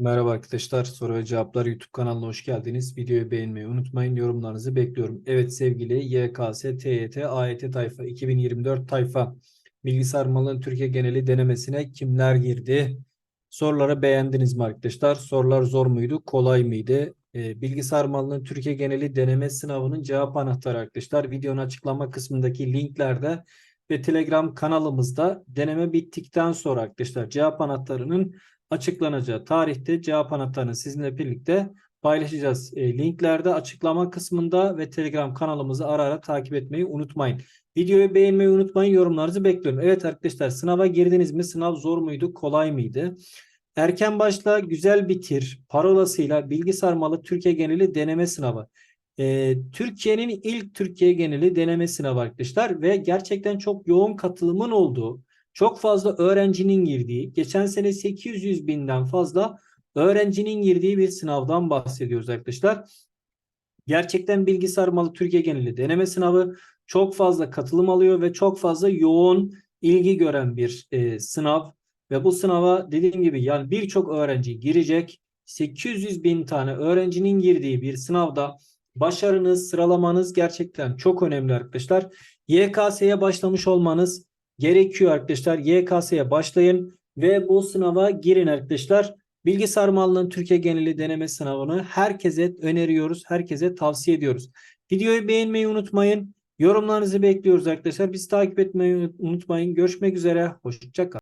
Merhaba arkadaşlar. Soru ve Cevaplar YouTube kanalına hoş geldiniz. Videoyu beğenmeyi unutmayın. Yorumlarınızı bekliyorum. Evet sevgili YKS, TYT, AYT tayfa 2024 tayfa bilgisayar malının Türkiye geneli denemesine kimler girdi? Soruları beğendiniz mi arkadaşlar? Sorular zor muydu? Kolay mıydı? Ee, bilgisayar malının Türkiye geneli deneme sınavının cevap anahtarı arkadaşlar. Videonun açıklama kısmındaki linklerde ve Telegram kanalımızda deneme bittikten sonra arkadaşlar cevap anahtarının açıklanacağı tarihte cevap anahtarını sizinle birlikte paylaşacağız. E, linklerde açıklama kısmında ve Telegram kanalımızı ara ara takip etmeyi unutmayın. Videoyu beğenmeyi unutmayın. Yorumlarınızı bekliyorum. Evet arkadaşlar sınava girdiniz mi? Sınav zor muydu? Kolay mıydı? Erken başla güzel bitir parolasıyla bilgi sarmalı Türkiye geneli deneme sınavı. E, Türkiye'nin ilk Türkiye geneli deneme sınavı arkadaşlar ve gerçekten çok yoğun katılımın olduğu çok fazla öğrencinin girdiği, geçen sene 800 binden fazla öğrencinin girdiği bir sınavdan bahsediyoruz arkadaşlar. Gerçekten bilgisayar malı Türkiye geneli deneme sınavı çok fazla katılım alıyor ve çok fazla yoğun ilgi gören bir e, sınav. Ve bu sınava dediğim gibi yani birçok öğrenci girecek. 800 bin tane öğrencinin girdiği bir sınavda başarınız, sıralamanız gerçekten çok önemli arkadaşlar. YKS'ye başlamış olmanız gerekiyor arkadaşlar. YKS'ye başlayın ve bu sınava girin arkadaşlar. Bilgisayar malının Türkiye geneli deneme sınavını herkese öneriyoruz. Herkese tavsiye ediyoruz. Videoyu beğenmeyi unutmayın. Yorumlarınızı bekliyoruz arkadaşlar. Bizi takip etmeyi unutmayın. Görüşmek üzere. Hoşçakalın.